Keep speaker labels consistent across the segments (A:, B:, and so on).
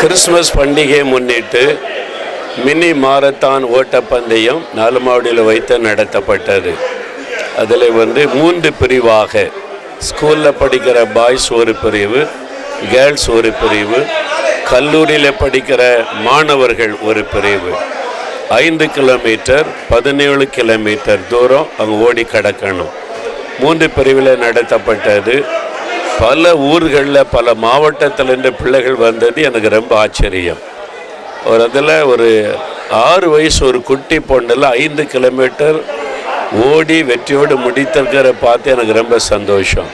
A: Christmas பண்டிகையை முன்னிட்டு mini marathon ஓட்டப்பந்தயம் நாலுமாவடியில் வைத்து நடத்தப்பட்டது. அதில் வந்து மூன்று பிரிவாக ஸ்கூலில் படிக்கிற பாய்ஸ் ஒரு பிரிவு கேர்ள்ஸ் ஒரு பிரிவு கல்லூரியில் படிக்கிற மாணவர்கள் ஒரு பிரிவு. ஐந்து கிலோமீட்டர் பதினேழு கிலோமீட்டர் தூரம் அவங்க ஓடி கடக்கணும். மூன்று பிரிவில் நடத்தப்பட்டது. பல ஊர்களில் பல மாவட்டத்தில் இருந்து பிள்ளைகள் வந்தது எனக்கு ரொம்ப ஆச்சரியம். ஒரு அதில் ஒரு ஆறு வயசு ஒரு குட்டி பொண்ணில் ஐந்து கிலோமீட்டர் ஓடி வெற்றியோடு முடித்திருக்கிற பார்த்து எனக்கு ரொம்ப சந்தோஷம்.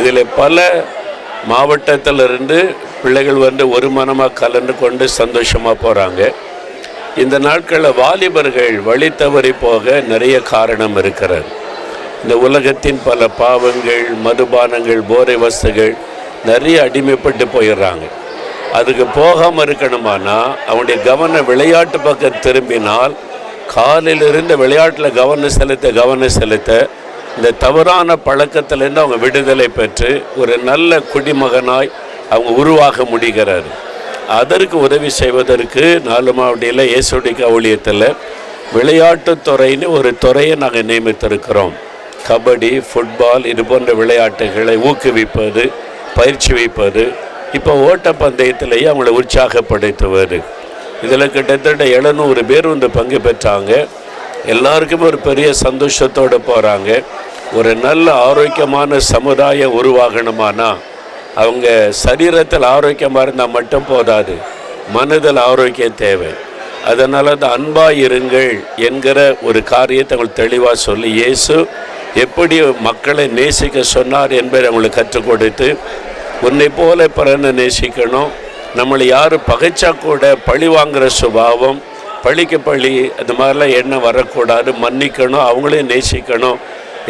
A: இதில் பல மாவட்டத்திலிருந்து பிள்ளைகள் வந்து ஒரு மனமாக கலந்து கொண்டு சந்தோஷமாக போகிறாங்க இந்த நாட்களில் வாலிபர்கள் வழி தவறி போக நிறைய காரணம் இருக்கிறது. இந்த உலகத்தின் பல பாவங்கள் மதுபானங்கள் போதை வஸ்துகள் நிறைய அடிமைப்பட்டு போயிடுறாங்க. அதுக்கு போகாமல் இருக்கணுமானா அவனுடைய கவனம் விளையாட்டு பக்கம் திரும்பினால் காலையிலிருந்து விளையாட்டில் கவனம் செலுத்த கவனம் செலுத்த இந்த தவறான பழக்கத்திலேருந்து அவங்க விடுதலை பெற்று ஒரு நல்ல குடிமகனாய் அவங்க உருவாக முடிகிறார். அதற்கு உதவி செய்வதற்கு நாலு மாவட்டியில் இயேசுடிக்க ஊழியத்தில் விளையாட்டுத் துறைன்னு ஒரு துறையை நாங்கள் நியமித்திருக்கிறோம். கபடி ஃபுட்பால் இது போன்ற விளையாட்டுகளை ஊக்குவிப்பது பயிற்சி வைப்பது இப்போ ஓட்டப்பந்தயத்திலேயே அவங்கள உற்சாகப்படுத்துவது. இதில் கிட்டத்தட்ட எழுநூறு பேர் வந்து பங்கு பெற்றாங்க. எல்லாருக்குமே ஒரு பெரிய சந்தோஷத்தோடு போகிறாங்க ஒரு நல்ல ஆரோக்கியமான சமுதாயம் உருவாகணுமானா அவங்க சரீரத்தில் ஆரோக்கியமாக இருந்தால் மட்டும் போதாது. மனதில் ஆரோக்கியம் தேவை. அதனால் அந்த அன்பாக இருங்கள் என்கிற ஒரு காரியத்தை அவங்களுக்கு தெளிவாக சொல்லி இயேசு எப்படி மக்களை நேசிக்க சொன்னார் என்பதை அவங்களுக்கு கற்றுக் கொடுத்து உன்னை போல பிறனை நேசிக்கணும். நம்மளை யாரும் பகைச்சா கூட பழி வாங்குகிற சுபாவம் பழிக்கு பழி அந்த மாதிரிலாம் எண்ணம் வரக்கூடாது. மன்னிக்கணும் அவங்களையும் நேசிக்கணும்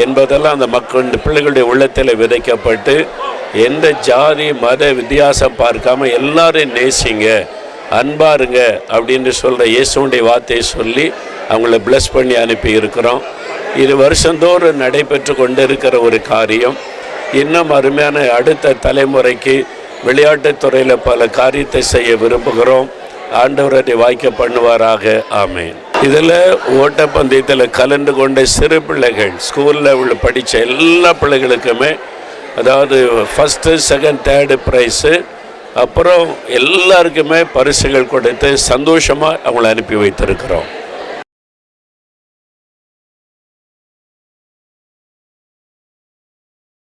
A: என்பதெல்லாம் அந்த மக்கள் இந்த பிள்ளைகளுடைய உள்ளத்தில் விதைக்கப்பட்டு எந்த ஜாதி மத வித்தியாசம் பார்க்காம எல்லாரையும் நேசிங்க அன்பாருங்க அப்படின்னு சொல்கிற இயேசுடைய வார்த்தையை சொல்லி அவங்கள ப்ளஸ் பண்ணி அனுப்பி இருக்கிறோம் இது வருஷந்தோறும் நடைபெற்று கொண்டிருக்கிற ஒரு காரியம். இன்னும் அருமையான அடுத்த தலைமுறைக்கு விளையாட்டுத்துறையில் பல காரியத்தை செய்ய விரும்புகிறோம். ஆண்டவர் வாய்க்க பண்ணுவாராக. ஆமேன். இதில் ஓட்டப்பந்தயத்தில் கலந்து கொண்ட சிறு பிள்ளைகள் ஸ்கூலில் உள்ள படித்த எல்லா பிள்ளைகளுக்குமே அதாவது ஃபஸ்ட்டு செகண்ட் தேர்டு ப்ரைஸு அப்புறம் எல்லாருக்குமே பரிசுகள் கொடுத்து சந்தோஷமாக அவங்கள அனுப்பி வைத்திருக்கிறோம்.